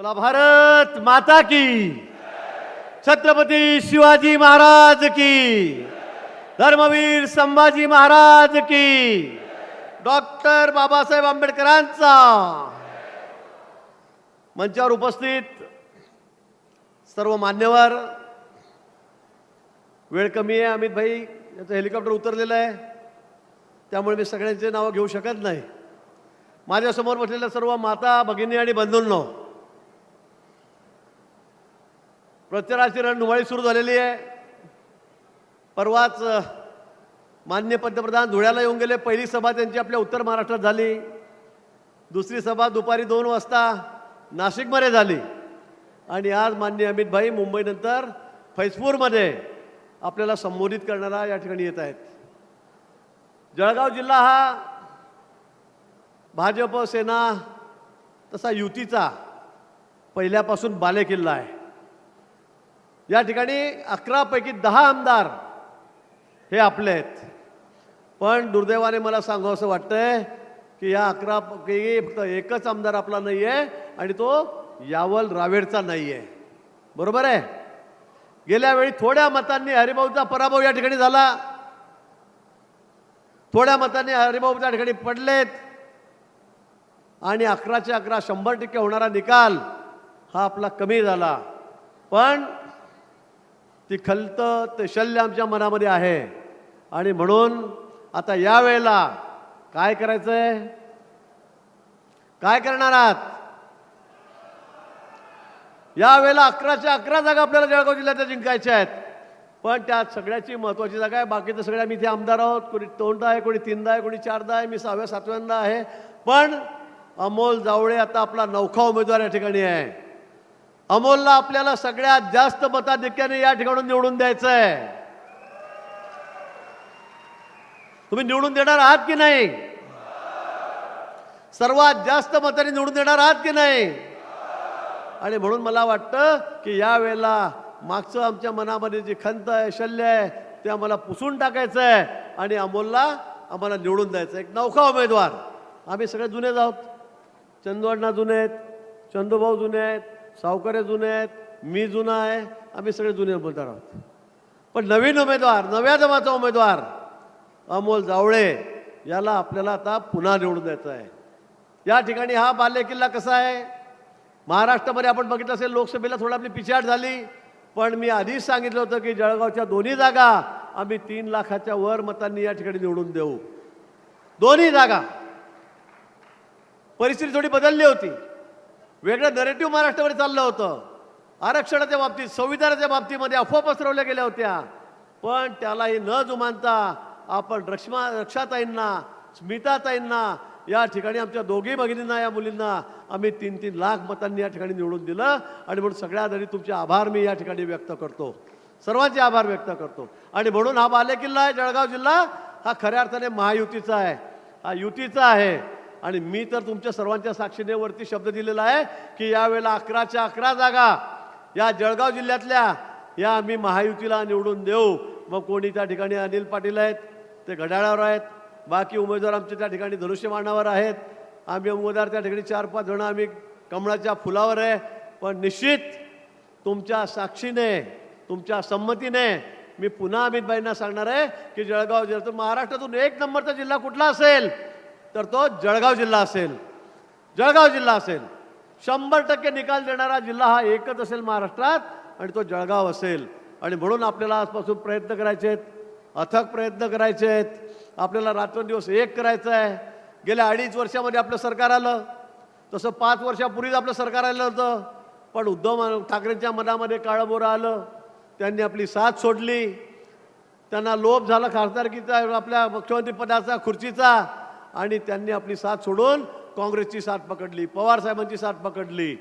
बोला भारत माता की। छत्रपती शिवाजी महाराज की। धर्मवीर संभाजी महाराज की। डॉक्टर बाबासाहेब आंबेडकरांचा। मंचावर उपस्थित सर्व मान्यवर। वेळ कमी आहे अमित भाई याचं हेलिकॉप्टर उतरलेलं आहे. त्यामुळे मी सगळ्यांचे नावं घेऊ शकत नाही. माझ्यासमोर बसलेल्या सर्व माता भगिनी आणि बंधूंनो प्रचाराची रणधुमाळी सुरू झालेली आहे. परवाच मान्य पंतप्रधान धुळ्याला येऊन गेले. पहिली सभा त्यांची आपल्या उत्तर महाराष्ट्रात झाली. दुसरी सभा दुपारी दोन वाजता नाशिकमध्ये झाली. आणि आज मान्य अमित भाई मुंबईनंतर फैजपूरमध्ये आपल्याला संबोधित करणारा या ठिकाणी येत आहेत. जळगाव जिल्हा हा भाजप सेना तसा युतीचा पहिल्यापासून बालेकिल्ला आहे. या ठिकाणी अकरापैकी दहा आमदार हे आपले आहेत. पण दुर्दैवाने मला सांगावं असं वाटतंय की या अकरापैकी फक्त एकच आमदार आपला नाही आहे आणि तो यावल रावेडचा नाही आहे बरोबर आहे? गेल्या वेळी थोड्या मतांनी हरिभाऊचा पराभव या ठिकाणी झाला. थोड्या मतांनी हरिभाऊ त्या ठिकाणी पडलेत. आणि अकराचे अकरा शंभर टक्के होणारा निकाल हा आपला कमी झाला. पण ती खलत ते शल्य आमच्या मनामध्ये आहे. आणि म्हणून आता या वेळेला काय करायचंय? काय करणार आहात? या वेळेला अकराच्या अकरा जागा आपल्याला जळगाव जिल्ह्यात जिंकायच्या आहेत. पण त्यात सगळ्याची महत्त्वाची जागा आहे. बाकीचं सगळ्या आम्ही इथे आमदार आहोत. कोणी तोंडदा आहे कोणी तीनदा आहे कोणी चारदा आहे. मी सहाव्या सातव्यांदा आहे. पण अमोल जावळे आता आपला नौखा उमेदवार या ठिकाणी आहे. अमोलला आपल्याला सगळ्यात जास्त मताधिक्याने या ठिकाणून निवडून द्यायचं आहे तुम्ही निवडून देणार आहात की नाही? सर्वात जास्त मतांनी निवडून देणार आहात की नाही? आणि म्हणून मला वाटतं की या वेळेला मागचं आमच्या मनामध्ये जी खंत आहे शल्य आहे ते आम्हाला पुसून टाकायचं आहे आणि अमोलला आम्हाला निवडून द्यायचं आहे. एक नौखा उमेदवार. आम्ही सगळे जुनेच आहोत. चंदू जुने आहेत चंदूभाऊ जुने आहेत सावकारे जुने आहेत मी जुना आहे आम्ही सगळे जुने उमेदवार आहोत. पण नवीन उमेदवार नव्या जमाचा उमेदवार अमोल जावळे याला आपल्याला आता पुन्हा निवडून द्यायचं आहे. या ठिकाणी हा बालेकिल्ला कसा आहे? महाराष्ट्रामध्ये आपण बघितलं असेल लोकसभेला थोडी आपली पिछाट झाली. पण मी आधीच सांगितलं होतं की जळगावच्या दोन्ही जागा आम्ही तीन लाखाच्या वर मतांनी या ठिकाणी निवडून देऊ. दोन्ही जागा. परिस्थिती थोडी बदलली होती. वेगळं नरेटिव्ह महाराष्ट्रावर चाललं होतं. आरक्षणाच्या बाबतीत संविधानाच्या बाबतीमध्ये अफवा पसरवल्या गेल्या होत्या. पण त्यालाही न जुमानता आपण रक्ष्मा रक्षाताईंना स्मिताताईंना या ठिकाणी आमच्या दोघी भगिनींना या मुलींना आम्ही तीन तीन लाख मतांनी या ठिकाणी निवडून दिलं. आणि म्हणून सगळ्या आधी तुमचे आभार मी या ठिकाणी व्यक्त करतो. सर्वांचे आभार व्यक्त करतो. आणि म्हणून हा बालेकिल्ला आहे जळगाव जिल्हा. हा खऱ्या अर्थाने महायुतीचा आहे. हा युतीचा आहे. आणि मी तर तुमच्या सर्वांच्या साक्षीने वरती शब्द दिलेला आहे की यावेळेला अकराच्या अकरा जागा या जळगाव जिल्ह्यातल्या या आम्ही महायुतीला निवडून देऊ. मग कोणी त्या ठिकाणी अनिल पाटील आहेत ते घड्याळावर आहेत बाकी उमेदवार आमचे त्या ठिकाणी धनुष्यमानावर आहेत. आम्ही उमेदवार त्या ठिकाणी चार पाच जण आम्ही कमळाच्या फुलावर आहे. पण निश्चित तुमच्या साक्षीने तुमच्या संमतीने मी पुन्हा अमितबाईंना सांगणार आहे की जळगाव जिल्ह्यातून महाराष्ट्रातून एक नंबरचा जिल्हा कुठला असेल? तर तो जळगाव जिल्हा असेल. जळगाव जिल्हा असेल. शंभर टक्के निकाल देणारा जिल्हा हा एकच असेल महाराष्ट्रात आणि तो जळगाव असेल. आणि म्हणून आपल्याला आजपासून प्रयत्न करायचे आहेत. अथक प्रयत्न करायचे आहेत. आपल्याला रात्रंदिवस एक करायचं आहे. गेल्या अडीच वर्षामध्ये आपलं सरकार आलं. तसं पाच वर्षापूर्वीच आपलं सरकार आलं होतं. पण उद्धव ठाकरेंच्या मनामध्ये काळंबोरं आलं. त्यांनी आपली साथ सोडली. त्यांना लोभ झाला खासदारकीचा आपल्या मुख्यमंत्रीपदाचा खुर्चीचा. आणि त्यांनी आपली साथ सोडून काँग्रेसची साथ पकडली पवार साहेबांची साथ पकडली.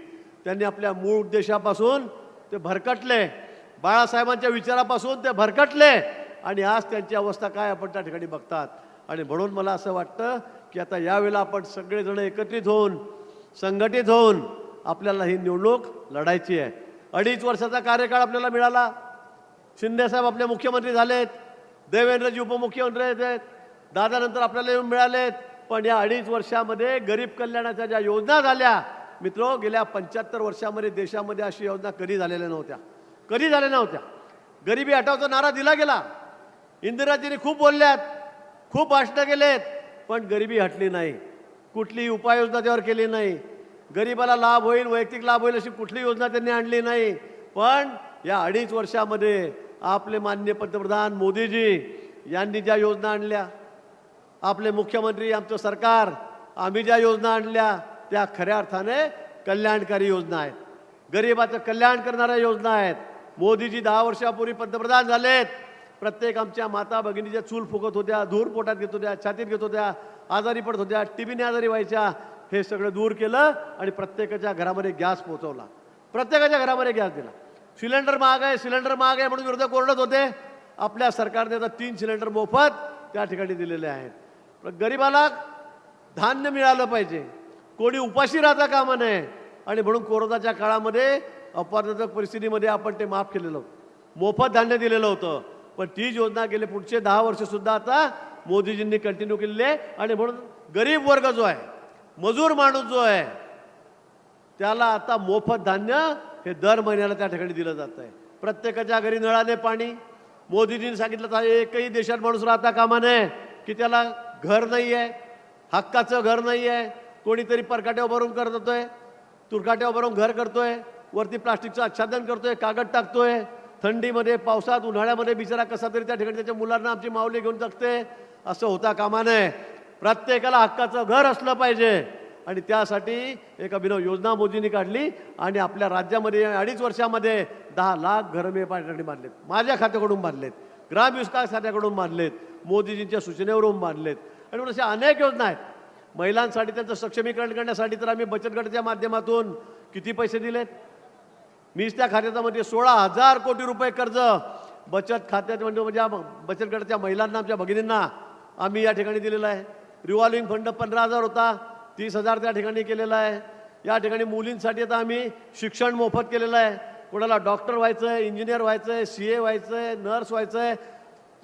त्यांनी आपल्या मूळ उद्देशापासून ते भरकटले. बाळासाहेबांच्या विचारापासून ते भरकटले. आणि आज त्यांची अवस्था काय आपण त्या ठिकाणी बघतात. आणि म्हणून मला असं वाटतं की आता यावेळेला आपण सगळेजण एकत्रित होऊन संघटित होऊन आपल्याला ही निवडणूक लढायची आहे. अडीच वर्षाचा कार्यकाळ आपल्याला मिळाला. शिंदेसाहेब आपले मुख्यमंत्री झालेत. देवेंद्रजी उपमुख्यमंत्री आहेत दादानंतर आपल्याला येऊन मिळालेत पण या अडीच वर्षामध्ये गरीब कल्याणाच्या ज्या योजना झाल्या मित्र गेल्या पंच्याहत्तर वर्षामध्ये देशामध्ये अशी योजना कधी झालेल्या नव्हत्या. कधी झाल्या नव्हत्या. गरिबी हटावचा नारा दिला गेला. इंदिराजींनी खूप बोलल्यात खूप भाषणं केलेत पण गरिबी हटली नाही. कुठलीही उपाययोजना त्यावर केली नाही. गरिबाला लाभ होईल वैयक्तिक लाभ होईल अशी कुठली योजना त्यांनी आणली नाही. पण या अडीच वर्षामध्ये आपले माननीय पंतप्रधान मोदीजी यांनी ज्या योजना आणल्या आपले मुख्यमंत्री आमचं सरकार आम्ही ज्या योजना आणल्या त्या खऱ्या अर्थाने कल्याणकारी योजना आहेत. गरिबाचं कल्याण करणाऱ्या योजना आहेत. मोदीजी दहा वर्षापूर्वी पंतप्रधान झालेत. प्रत्येक आमच्या माता भगिनीच्या चूल फुकत होत्या धूर पोटात घेत होत्या छातीत घेत होत्या आजारी पडत होत्या टीबीने आजारी व्हायच्या हे सगळं दूर केलं आणि प्रत्येकाच्या घरामध्ये गॅस पोहोचवला. प्रत्येकाच्या घरामध्ये गॅस दिला. सिलेंडर महाग आहे सिलेंडर महाग आहे म्हणून विरोधक ओरडत होते. आपल्या सरकारने आता तीन सिलेंडर मोफत त्या ठिकाणी दिलेले आहेत. पण गरिबाला धान्य मिळालं पाहिजे. कोणी उपाशी राहता कामा नये. आणि म्हणून कोरोनाच्या काळामध्ये अपवादात्मक परिस्थितीमध्ये आपण ते माफ केलेलं होतं. मोफत धान्य दिलेलं होतं. पण तीच योजना गेले पुढचे दहा वर्षसुद्धा आता मोदीजींनी कंटिन्यू केलेली आहे. आणि म्हणून गरीब वर्ग जो आहे मजूर माणूस जो आहे त्याला आता मोफत धान्य हे दर महिन्याला त्या ठिकाणी दिलं जात आहे. प्रत्येकाच्या घरी नळाने पाणी. मोदीजींनी सांगितलं तर एकही देशात माणूस राहता कामा नये. की त्याला घर नाही आहे हक्काचं घर नाही आहे कोणीतरी परकाट्या उभारून करत होतोय तुरकाट्या उभारून घर करतोय वरती प्लास्टिकचं आच्छादन करतोय कागद टाकतोय थंडीमध्ये पावसात उन्हाळ्यामध्ये बिचारा कसा तरी त्या ठिकाणी त्याच्या मुलांना आमची माऊली घेऊन जगते असं होता कामा नये. प्रत्येकाला हक्काचं घर असलं पाहिजे. आणि त्यासाठी एक अभिनव योजना मोदींनी काढली आणि आपल्या राज्यामध्ये अडीच वर्षामध्ये दहा लाख घरं मी पाठवणी बांधलेत माझ्या खात्याकडून बांधलेत ग्रामविकास खात्याकडून बांधलेत मोदीजींच्या सूचनेवरून बांधलेत आणि म्हणून अशा अनेक योजना आहेत. महिलांसाठी त्यांचं सक्षमीकरण करण्यासाठी तर आम्ही बचत गटाच्या माध्यमातून किती पैसे दिलेत? मीच त्या खात्यामध्ये म्हणजे सोळा हजार कोटी रुपये कर्ज बचत खात्यात म्हणजे म्हणजे बचत गटाच्या महिलांना आमच्या भगिनींना आम्ही या ठिकाणी दिलेला आहे. रिव्हॉल्विंग फंड पंधरा हजार होता तीस हजार त्या ठिकाणी केलेला आहे. या ठिकाणी मुलींसाठी आता आम्ही शिक्षण मोफत केलेलं आहे. कोणाला डॉक्टर व्हायचं आहे इंजिनियर व्हायचं आहे सी ए व्हायचं आहे नर्स व्हायचं आहे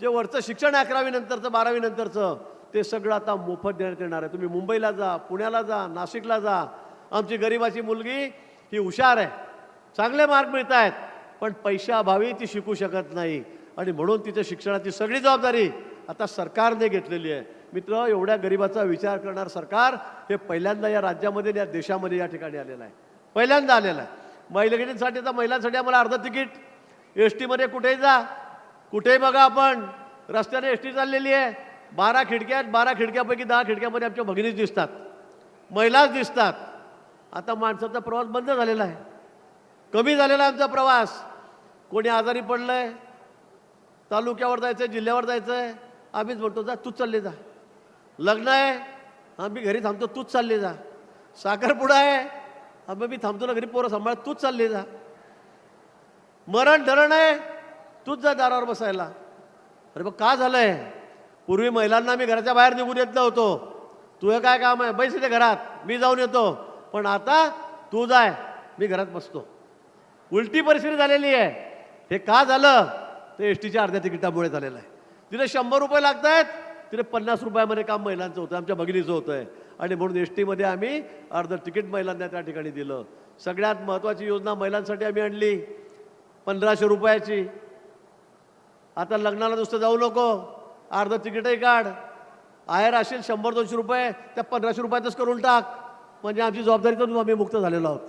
जे वरचं शिक्षण अकरावीनंतरचं अकरावी नंतरचं बारावी नंतरचं ते सगळं आता मोफत देण्यात येणार आहे. तुम्ही मुंबईला जा पुण्याला जा नाशिकला जा. आमची गरिबाची मुलगी ही हुशार आहे. चांगले मार्क मिळत आहेत पण पैशाअभावी ती शिकू शकत नाही. आणि म्हणून तिच्या शिक्षणाची सगळी जबाबदारी आता सरकारने घेतलेली आहे. मित्र एवढ्या गरिबाचा विचार करणार सरकार हे पहिल्यांदा या राज्यामध्ये या देशामध्ये या ठिकाणी आलेलं आहे. पहिल्यांदा आलेलं आहे. महिलांसाठी तर महिलांसाठी आम्हाला अर्ध तिकीट. एस टीमध्ये कुठेही जा. कुठेही बघा आपण. रस्त्याने एस टी चाललेली आहे. बारा खिडक्या आहेत. बारा खिडक्यापैकी दहा खिडक्यामध्ये आमच्या भगिनीच दिसतात. महिलाच दिसतात. आता माणसाचा प्रवास बंद झालेला आहे. कमी झालेला आहे आमचा प्रवास. कोणी आजारी पडलंय? तालुक्यावर जायचं आहे जिल्ह्यावर जायचं आहे आम्हीच म्हणतो जा तूच चालले जा. लग्न आहे. आम्ही घरी थांबतो तूच चालले जा. साखरपुडा आहे. अब मी थांबतो ना घरी पोरं सांभाळ. तूच चालले जा. मरण धरण आहे. तूच जा दारावर बसायला. अरे मग का झालंय? पूर्वी महिलांना मी घराच्या बाहेर निघून येत नव्हतो. तुझं काय काम आहे? बैस इथे घरात. मी जाऊन येतो. पण आता तू जाय. मी घरात बसतो. उलटी परिस्थिती झालेली आहे. हे का झालं? ते एस टीच्या अर्ध्या तिकिटामुळे झालेलं आहे. तिथे शंभर रुपये लागत आहेत तिथे पन्नास रुपयामध्ये काम महिलांचं होतं आमच्या भगिनीचं होतं आहे आणि म्हणून एस टीमध्ये आम्ही अर्धं तिकीट महिलांना त्या ठिकाणी दिलं. सगळ्यात महत्त्वाची योजना महिलांसाठी आम्ही आणली. पंधराशे रुपयाची. आता लग्नाला नुसतं जाऊ नको. अर्धं तिकीटही काढ. आहेर असेल शंभर दोनशे रुपये त्या पंधराशे रुपयातच करून टाक. म्हणजे आमची जबाबदारीतून आम्ही मुक्त झालेलो आहोत.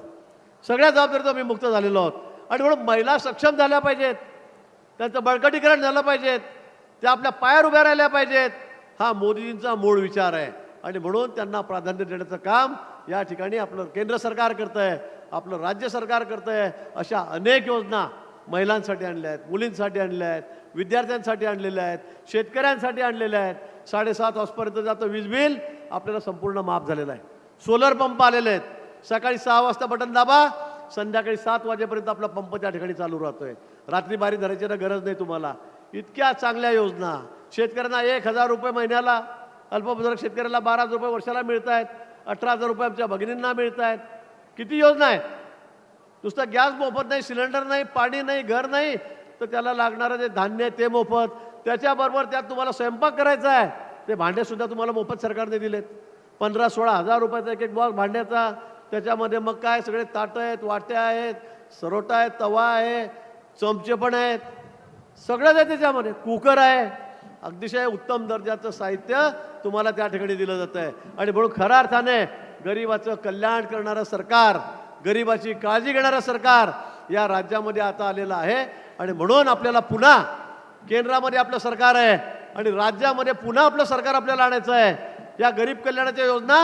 सगळ्या जबाबदारीतून आम्ही मुक्त झालेलो आहोत. आणि म्हणून महिला सक्षम झाल्या पाहिजेत. त्यांचं बळकटीकरण झालं पाहिजेत. त्या आपल्या पायावर उभ्या राहिल्या पाहिजेत. हा मोदीजींचा मूळ विचार आहे. आणि म्हणून त्यांना प्राधान्य देण्याचं काम या ठिकाणी आपलं केंद्र सरकार करतं आहे आपलं राज्य सरकार करतं आहे अशा अनेक योजना महिलांसाठी आणल्या आहेत मुलींसाठी आणल्या आहेत विद्यार्थ्यांसाठी आणलेल्या आहेत शेतकऱ्यांसाठी आणलेल्या आहेत. साडेसात वाजपर्यंत जातं वीज बिल आपल्याला संपूर्ण माफ झालेलं आहे. सोलर पंप आलेले आहेत. सकाळी सहा वाजता बटन दाबा संध्याकाळी सात वाजेपर्यंत आपला पंप त्या ठिकाणी चालू राहतोय. रात्री बारी धरायची ना गरज नाही तुम्हाला. इतक्या चांगल्या योजना शेतकऱ्यांना एक हजार रुपये महिन्याला अल्पभूधारक शेतकऱ्याला बारा हजार रुपये वर्षाला मिळत आहेत अठरा हजार रुपये आमच्या भगिनींना मिळत आहेत किती योजना आहेत? नुसतं गॅस मोफत नाही सिलेंडर नाही पाणी नाही घर नाही तर त्याला लागणारं जे धान्य आहे ते मोफत. त्याच्याबरोबर त्यात तुम्हाला स्वयंपाक करायचा आहे. ते भांडेसुद्धा तुम्हाला मोफत सरकारने दिलेत. पंधरा सोळा हजार रुपयाचा एक एक बॉक्स भांड्याचा. त्याच्यामध्ये मग काय? सगळे ताटं आहेत वाट्या आहेत सरोटा आहेत तवा आहे चमचे पण आहेत. सगळंच आहे त्याच्यामध्ये. कुकर आहे अतिशय उत्तम दर्जाचं साहित्य तुम्हाला त्या ठिकाणी दिलं जातं आहे आणि म्हणून खऱ्या अर्थाने गरिबाचं कल्याण करणारं सरकार गरिबाची काळजी घेणारं सरकार या राज्यामध्ये आता आलेलं आहे. आणि म्हणून आपल्याला पुन्हा केंद्रामध्ये आपलं सरकार आहे आणि राज्यामध्ये पुन्हा आपलं सरकार आपल्याला आणायचं आहे. या गरीब कल्याणाच्या योजना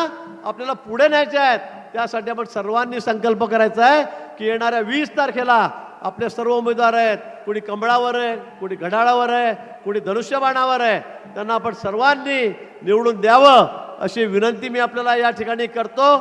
आपल्याला पुढे न्यायच्या आहेत. त्यासाठी आपण सर्वांनी संकल्प करायचा आहे की येणाऱ्या वीस तारखेला आपले सर्व उमेदवार आहेत. कोणी कमळावर आहे कोणी घड्याळावर आहे कोणी धनुष्यबाणावर आहे त्यांना आपण सर्वांनी निवडून द्यावं अशी विनंती मी आपल्याला या ठिकाणी करतो.